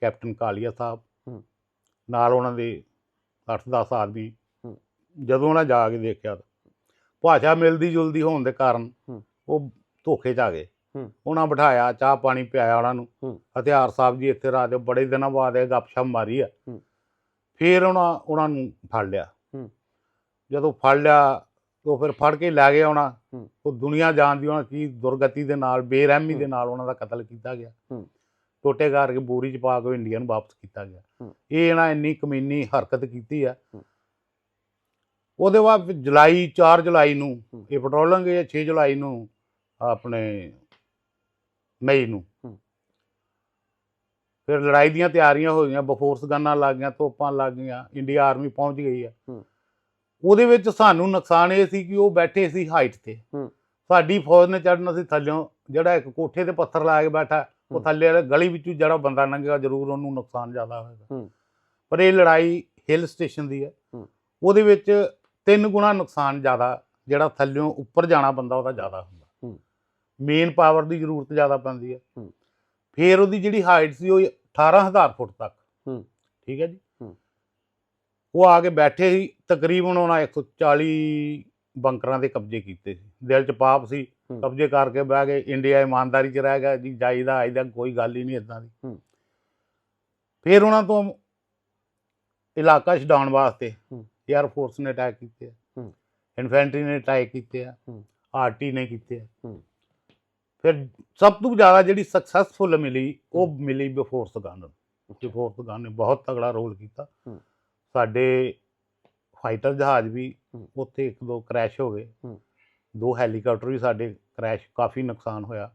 ਕੈਪਟਨ ਕਾਲੀਆ ਸਾਹਿਬ। ਨਾਲ ਉਹਨਾਂ ਦੇ 8-10 ਆਦਮੀ। ਜਦੋਂ ਉਹਨਾਂ ਜਾ ਕੇ ਦੇਖਿਆ ਭਾਸ਼ਾ ਮਿਲਦੀ ਜੁਲਦੀ ਹੋਣ ਦੇ ਕਾਰਨ। ਉਹ ਧੋਖੇ 'ਚ ਆ ਗਏ। ਉਹਨਾਂ ਬਿਠਾਇਆ ਚਾਹ ਪਾਣੀ ਪਿਆਇਆ ਉਹਨਾਂ ਨੂੰ। ਹਥਿਆਰ ਸਾਹਿਬ ਜੀ ਇੱਥੇ ਰਾਤ ਦੇ ਬੜੇ ਦਿਨਾਂ ਬਾਅਦ ਇਹ ਗੱਪਸ਼ਪ ਮਾਰੀ ਆ। ਫਿਰ ਉਹਨਾਂ ਉਹਨਾਂ ਨੂੰ ਫੜ ਲਿਆ। ਜਦੋਂ ਫੜ ਲਿਆ ਉਹ ਫਿਰ ਫੜ ਕੇ ਲੈ ਗਏ ਉਹਨਾਂ। ਉਹ ਦੁਨੀਆ ਜਾਣਦੀ ਉਹਨਾਂ ਕੀ ਦੁਰਗਤੀ ਦੇ ਨਾਲ ਬੇਰਹਿਮੀ। ਦੇ ਨਾਲ ਉਹਨਾਂ ਦਾ ਕਤਲ ਕੀਤਾ ਗਿਆ। ਟੋਟੇ ਕਰਕੇ ਬੋਰੀ ਚ ਪਾ ਕੇ ਇੰਡੀਆ ਨੂੰ ਵਾਪਸ ਕੀਤਾ ਗਿਆ। ਇਹ ਇਹਨਾਂ ਇੰਨੀ ਕਮੀਨੀ ਹਰਕਤ ਕੀਤੀ ਆ। ਉਹਦੇ ਬਾਅਦ ਜੁਲਾਈ 4 ਜੁਲਾਈ ਨੂੰ। ਇਹ ਪੈਟਰੋਲਿੰਗ ਇਹ 6 ਜੁਲਾਈ ਨੂੰ ਆਪਣੇ ਮਈ ਨੂੰ। ਫਿਰ ਲੜਾਈ ਦੀਆਂ ਤਿਆਰੀਆਂ ਹੋ ਗਈਆਂ ਬਫੋਰਸ ਗਨਾਂ ਲੱਗ ਗਈਆਂ ਤੋਪਾਂ ਲੱਗ ਗਈਆਂ ਇੰਡੀਆ ਆਰਮੀ ਪਹੁੰਚ ਗਈ ਆ। ਉਹਦੇ ਵਿੱਚ ਸਾਨੂੰ ਨੁਕਸਾਨ ਇਹ ਸੀ ਕਿ ਉਹ ਬੈਠੇ ਸੀ ਹਾਈਟ ਤੇ। ਸਾਡੀ ਫੌਜ ਨੇ ਚੜਨਾ ਸੀ ਥੱਲਿਓਂ ਜਿਹੜਾ ਇੱਕ ਕੋਠੇ ਤੇ ਪੱਥਰ ਲਾ ਕੇ ਬੈਠਾ ਉਹ। ਥੱਲੇ ਵਾਲੇ ਗਲੀ ਵਿੱਚੋਂ ਜਿਹੜਾ ਬੰਦਾ ਲੰਘੇਗਾ ਜ਼ਰੂਰ ਉਹਨੂੰ ਨੁਕਸਾਨ ਜ਼ਿਆਦਾ ਹੋਏਗਾ। ਪਰ ਇਹ ਲੜਾਈ ਹਿਲ ਸਟੇਸ਼ਨ ਦੀ ਹੈ। ਉਹਦੇ ਵਿੱਚ ਤਿੰਨ ਗੁਣਾ ਨੁਕਸਾਨ ਜ਼ਿਆਦਾ ਜਿਹੜਾ ਥੱਲਿਓਂ ਉੱਪਰ ਜਾਣਾ ਬੰਦਾ ਉਹਦਾ ਜ਼ਿਆਦਾ ਹੁੰਦਾ। ਮੇਨ ਪਾਵਰ ਦੀ ਜ਼ਰੂਰਤ ਜ਼ਿਆਦਾ ਪੈਂਦੀ ਹੈ। ਫਿਰ ਉਹਦੀ ਜਿਹੜੀ ਹਾਈਟ ਸੀ ਉਹ 18000 ਫੁੱਟ ਤੱਕ। ਠੀਕ ਹੈ ਜੀ। ਉਹ ਆ ਕੇ ਬੈਠੇ ਸੀ ਤਕਰੀਬਨ ਉਹਨਾਂ 140 ਬੰਕਰਾਂ ਦੇ ਕਬਜ਼ੇ ਕੀਤੇ ਸੀ ਦਿਲ ਚ ਪਾਪ ਸੀ। ਕਬਜ਼ੇ ਕਰਕੇ ਬਹਿ ਗਏ ਇੰਡੀਆ ਇਮਾਨਦਾਰੀ ਚ ਰਹਿ ਗਿਆ ਜੀ ਜਾਈਦਾ ਆਈਦਾ ਕੋਈ ਗੱਲ ਹੀ ਨਹੀਂ ਇਦਾਂ ਦੀ। ਫਿਰ ਉਹਨਾਂ ਤੋਂ ਇਲਾਕਾ ਛਡਾਉਣ ਵਾਸਤੇ। 에ਅਰ ਫੋਰਸ ਨੇ ਅਟੈਕ ਕੀਤੇ ਆ। ਇਨਫੈਂਟਰੀ ਨੇ ਅਟੈਕ ਕੀਤੇ ਆ। ਆਰਟੀ ਨੇ ਕੀਤੇ ਆ। ਫਿਰ ਸਭ ਤੋਂ ਜ਼ਿਆਦਾ ਜਿਹੜੀ ਸਕਸੈਸਫੁਲ ਮਿਲੀ ਉਹ ਮਿਲੀ ਬਫੋਰਸ ਗਨ ਬਫੋਰਸ ਗਨ ਨੇ ਬਹੁਤ ਤਗੜਾ ਰੋਲ ਕੀਤਾ। ਸਾਡੇ ਫਾਈਟਰ ਜਹਾਜ਼ ਵੀ। ਉੱਥੇ ਇੱਕ ਦੋ ਕ੍ਰੈਸ਼ ਹੋ ਗਏ। ਦੋ ਹੈਲੀਕਾਪਟਰ ਵੀ ਸਾਡੇ ਕ੍ਰੈਸ਼ ਕਾਫੀ ਨੁਕਸਾਨ ਹੋਇਆ।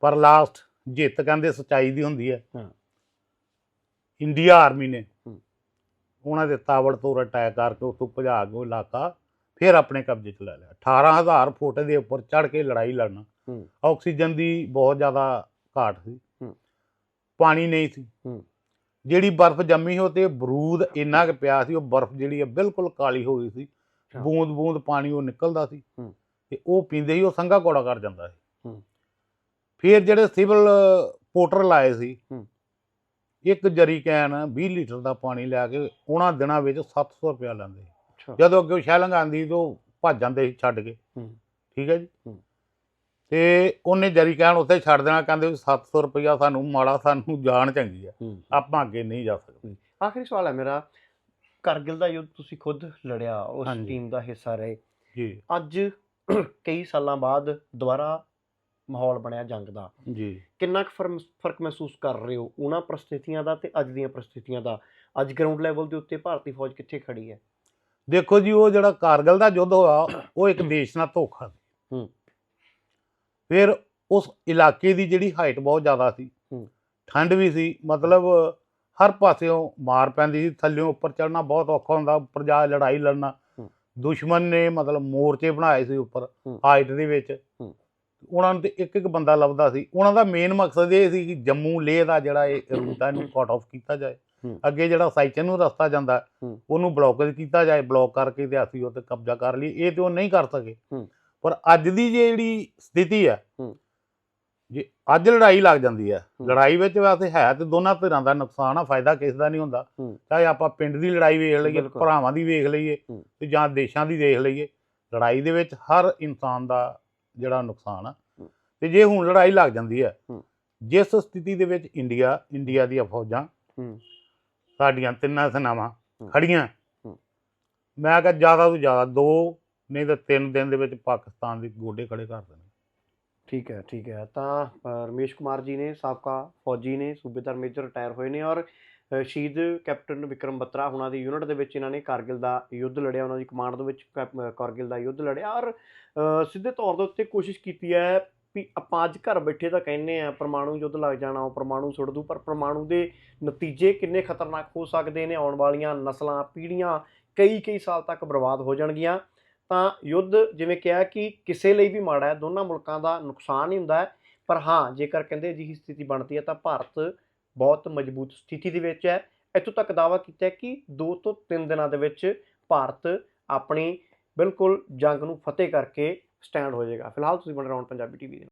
ਪਰ ਲਾਸਟ ਜਿੱਤ ਕਹਿੰਦੇ ਸਚਾਈ ਦੀ ਹੁੰਦੀ ਹੈ ਹਾਂ। ਇੰਡੀਆ ਆਰਮੀ ਨੇ। ਉਹਨਾਂ ਦੇ ਤਾਵੜ ਤੋੜ ਅਟੈਕ ਕਰਕੇ ਉੱਥੋਂ ਭਜਾ ਕੇ ਉਹ ਇਲਾਕਾ ਫਿਰ ਆਪਣੇ ਕਬਜ਼ੇ 'ਚ ਲੈ ਲਿਆ 18000 ਫੁੱਟ ਦੇ ਉੱਪਰ ਚੜ ਕੇ ਲੜਾਈ ਲੜਨਾ। ਆਕਸੀਜਨ ਦੀ ਬਹੁਤ ਜ਼ਿਆਦਾ ਘਾਟ ਸੀ। ਪਾਣੀ ਨਹੀਂ ਸੀ। ਜਿਹੜੀ ਬਰਫ਼ ਜੰਮੀ ਹੋ ਤੇ ਬਰੂਦ ਇੰਨਾ ਕੁ ਪਿਆ ਸੀ ਉਹ ਬਰਫ਼ ਜਿਹੜੀ ਹੈ ਬਿਲਕੁਲ ਕਾਲੀ ਹੋ ਗਈ ਸੀ। ਬੂੰਦ ਬੂੰਦ ਪਾਣੀ ਉਹ ਨਿਕਲਦਾ ਸੀ। ਤੇ ਉਹ ਪੀਂਦੇ ਹੀ ਉਹ ਸੰਘਾ ਕੋੜਾ ਕਰ ਜਾਂਦਾ ਸੀ। ਫਿਰ ਜਿਹੜੇ ਸਿਵਲ ਪੋਰਟਰ ਲਾਏ ਸੀ। ਇੱਕ ਜਰੀ ਕੈਨ 20 ਲੀਟਰ ਦਾ ਪਾਣੀ ਲੈ ਕੇ ਉਹਨਾਂ ਦਿਨਾਂ ਵਿੱਚ 700 ਰੁਪਇਆ ਲੈਂਦੇ ਜਦੋਂ ਅੱਗੇ ਸ਼ੈਲੰਗ ਆਂਦੀ ਤਾਂ ਭੱਜ ਜਾਂਦੇ ਸੀ ਛੱਡ ਕੇ। ਠੀਕ ਹੈ ਜੀ? ਤੇ ਉਹਨੇ ਜਰੀ ਕਹਿਣ ਉੱਥੇ ਛੱਡ ਦੇਣਾ ਕਹਿੰਦੇ ਵੀ 700 ਰੁਪਇਆ ਸਾਨੂੰ ਮਾੜਾ ਸਾਨੂੰ ਜਾਣ ਚੰਗੀ ਆ। ਆਪਾਂ ਅੱਗੇ ਨਹੀਂ ਜਾ ਸਕਦੇ। ਆਖਰੀ ਸਵਾਲ ਹੈ ਮੇਰਾ ਕਾਰਗਿਲ ਦਾ ਯੁੱਧ ਤੁਸੀਂ ਖੁਦ ਲੜਿਆ ਉਸ ਹਾਂਜੀ। ਟੀਮ ਦਾ ਹਿੱਸਾ ਰਹੇ। ਜੀ। ਅੱਜ ਕਈ ਸਾਲਾਂ ਬਾਅਦ ਦੁਬਾਰਾ ਮਾਹੌਲ ਬਣਿਆ ਜੰਗ ਦਾ। ਜੀ। ਕਿੰਨਾ ਕੁ ਫਰਮ- ਫ਼ਰਕ ਮਹਿਸੂਸ ਕਰ ਰਹੇ ਹੋ ਉਹਨਾਂ ਪ੍ਰਸਥਿਤੀਆਂ ਦਾ ਤੇ ਅੱਜ ਦੀਆਂ ਪ੍ਰਸਥਿਤੀਆਂ ਦਾ? ਅੱਜ ਗਰਾਊਂਡ ਲੈਵਲ ਦੇ ਉੱਤੇ ਭਾਰਤੀ ਫੌਜ ਕਿੱਥੇ ਖੜੀ ਹੈ? ਦੇਖੋ ਜੀ ਉਹ ਜਿਹੜਾ ਕਾਰਗਲ ਦਾ ਯੁੱਧ ਹੋਇਆ ਉਹ ਇੱਕ ਦੇਸ਼ ਨਾਲ ਧੋਖਾ ਸੀ। ਹੂੰ। ਫਿਰ ਉਸ ਇਲਾਕੇ ਦੀ ਜਿਹੜੀ ਹਾਈਟ ਬਹੁਤ ਜ਼ਿਆਦਾ ਸੀ। ਹੂੰ। ਠੰਡ ਵੀ ਸੀ ਮਤਲਬ ਹਰ ਪਾਸਿਓਂ ਮਾਰ ਪੈਂਦੀ ਸੀ ਥੱਲਿਓਂ ਉੱਪਰ ਚੜਨਾ ਬਹੁਤ ਔਖਾ ਹੁੰਦਾ ਉੱਪਰ ਜਾ ਲੜਾਈ ਲੜਨਾ। ਦੁਸ਼ਮਣ ਨੇ ਮਤਲਬ ਮੋਰਚੇ ਬਣਾਏ ਸੀ ਉੱਪਰ। ਹਾਈਟ ਦੇ ਵਿੱਚ। ਉਹਨਾਂ ਨੂੰ ਤੇ ਇੱਕ ਇੱਕ ਬੰਦਾ ਲੱਭਦਾ ਸੀ ਉਹਨਾਂ ਦਾ ਮੇਨ ਮਕਸਦ ਇਹ ਸੀ ਕਿ ਜੰਮੂ ਲੇਹ ਦਾ ਜਿਹੜਾ ਇਹ ਰੂਟ ਹੈ ਇਹਨੂੰ ਕੱਟ ਆਫ ਕੀਤਾ ਜਾਏ। ਅੱਗੇ ਜਿਹੜਾ ਸਾਈਚਨ ਨੂੰ ਰਸਤਾ ਜਾਂਦਾ। ਉਹਨੂੰ ਬਲੌਕੇਜ ਕੀਤਾ ਜਾਏ ਬਲੌਕ ਕਰਕੇ ਤੇ ਅਸੀਂ ਉਹ ਤੇ ਕਬਜ਼ਾ ਕਰ ਲਈ ਇਹ ਤੇ ਉਹ ਨਹੀਂ ਕਰ ਸਕੇ। ਪਰ ਅੱਜ ਦੀ ਜਿਹੜੀ ਸਥਿਤੀ ਹੂੰ। ਜੇ ਅੱਜ ਲੜਾਈ ਲੱਗ ਜਾਂਦੀ ਹੈ। ਲੜਾਈ ਵਿੱਚ ਵੈਸੇ ਹੈ ਤੇ ਦੋਨਾਂ ਧਿਰਾਂ ਦਾ ਨੁਕਸਾਨ ਆ ਫਾਇਦਾ ਕਿਸੇ ਦਾ ਨਹੀਂ ਹੁੰਦਾ। ਚਾਹੇ ਆਪਾਂ ਪਿੰਡ ਦੀ ਲੜਾਈ ਵੇਖ ਲਈਏ। ਭਰਾਵਾਂ ਦੀ ਵੇਖ ਲਈਏ। ਤੇ ਜਾਂ ਦੇਸ਼ਾਂ ਦੀ ਦੇਖ ਲਈਏ ਲੜਾਈ ਦੇ ਵਿੱਚ ਹਰ ਇਨਸਾਨ ਦਾ ਜਿਹੜਾ ਨੁਕਸਾਨ ਆ। ਤੇ ਜੇ ਹੁਣ ਲੜਾਈ ਲੱਗ ਜਾਂਦੀ ਹੈ। ਜਿਸ ਸਥਿਤੀ ਦੇ ਵਿੱਚ ਇੰਡੀਆ ਇੰਡੀਆ ਦੀਆਂ ਫੌਜਾਂ। ਸਾਡੀਆਂ ਤਿੰਨਾਂ ਸੈਨਾਵਾਂ। ਖੜੀਆਂ। ਮੈਂ ਕਿਹਾ ਜ਼ਿਆਦਾ ਤੋਂ ਜ਼ਿਆਦਾ ਦੋ ਨਹੀਂ ਤਾਂ ਤਿੰਨ ਦਿਨ ਦੇ ਵਿੱਚ ਪਾਕਿਸਤਾਨ ਦੇ ਗੋਡੇ ਖੜੇ ਕਰ ਦੇਣੇ ਠੀਕ ਹੈ ਠੀਕ ਹੈ। ਤਾਂ ਅ, ਰਮੇਸ਼ ਕੁਮਾਰ ਜੀ ਨੇ ਸਾਬਕਾ ਫੌਜੀ ਨੇ ਸੂਬੇਦਾਰ ਮੇਜਰ ਰਿਟਾਇਰ ਹੋਏ ਨੇ ਔਰ ਅ, ਸ਼ਹੀਦ ਕੈਪਟਨ ਵਿਕਰਮ ਬੱਤਰਾ ਉਹਨਾਂ ਦੀ ਯੂਨਿਟ ਦੇ ਵਿੱਚ ਇਹਨਾਂ ਨੇ ਕਾਰਗਿਲ ਦਾ ਯੁੱਧ ਲੜਿਆ ਉਹਨਾਂ ਦੀ ਕਮਾਂਡ ਦੇ ਵਿੱਚ ਕੈਪ- ਅ, ਕਾਰਗਿਲ ਦਾ ਯੁੱਧ ਲੜਿਆ ਔਰ ਅ, ਸਿੱਧੇ ਤੌਰ ਦੇ ਉੱਤੇ ਕੋਸ਼ਿਸ਼ ਕੀਤੀ ਹੈ ਵੀ ਆਪਾਂ ਅੱਜ ਘਰ ਬੈਠੇ ਤਾਂ ਕਹਿੰਦੇ ਆ ਪਰਮਾਣੂ ਯੁੱਧ ਲੱਗ ਜਾਣਾ ਉਹ ਪਰਮਾਣੂ ਸੁੱਟ ਦੂ ਪਰ ਪਰਮਾਣੂ ਦੇ ਨਤੀਜੇ ਕਿੰਨੇ ਖਤਰਨਾਕ ਹੋ ਸਕਦੇ ਨੇ ਆਉਣ ਵਾਲੀਆਂ ਨਸਲਾਂ ਪੀੜ੍ਹੀਆਂ ਕਈ ਕਈ ਸਾਲ ਤੱਕ ਬਰਬਾਦ ਹੋ ਜਾਣਗੀਆਂ। ਤਾਂ ਯੁੱਧ ਜਿਵੇਂ ਕਿਹਾ ਕਿ ਕਿਸੇ ਲਈ ਵੀ ਮਾੜਾ ਹੈ, ਦੋਨਾਂ ਮੁਲਕਾਂ ਦਾ ਨੁਕਸਾਨ ਹੀ ਹੁੰਦਾ ਹੈ। ਪਰ ਹਾਂ, ਜੇਕਰ ਕਹਿੰਦੇ ਅਜਿਹੀ ਸਥਿਤੀ ਬਣਦੀ ਹੈ ਤਾਂ ਭਾਰਤ ਬਹੁਤ ਮਜ਼ਬੂਤ ਸਥਿਤੀ ਦੇ ਵਿੱਚ ਹੈ। ਇੱਥੋਂ ਤੱਕ ਦਾਅਵਾ ਕੀਤਾ ਹੈ ਕਿ 2 ਤੋਂ 3 ਦਿਨਾਂ ਦੇ ਵਿੱਚ ਭਾਰਤ ਆਪਣੀ ਬਿਲਕੁਲ ਜੰਗ ਨੂੰ ਫਤਿਹ ਕਰਕੇ ਸਟੈਂਡ ਹੋ ਜਾਏਗਾ ਫਿਲਹਾਲ ਤੁਸੀਂ ਬਣ ਰਹੇ ਹੋ ਪੰਜਾਬੀ ਟੀਵੀ ਦੇ ਨਾਲ।